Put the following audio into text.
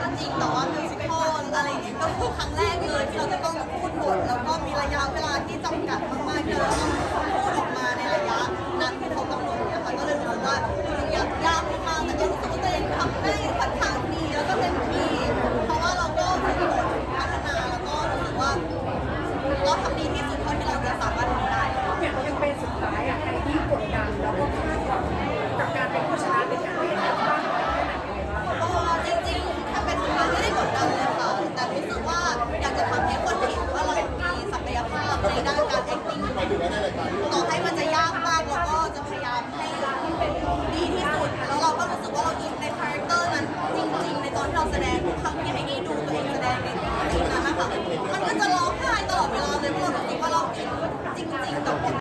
ก็จริงแต่ว่ามิวสิควลอะไรอย่างเงี้ยก็คือครั้งแรกเลยที่เราจะต้อง แสดงทุกครั้งที่ให้นี่ดูตัวเองแสดงในทีนั้นะคะมันก็จะร้องไห้ตลอดเวลาเลยเพราะเรารู้ว่าเราอินจริงๆกับ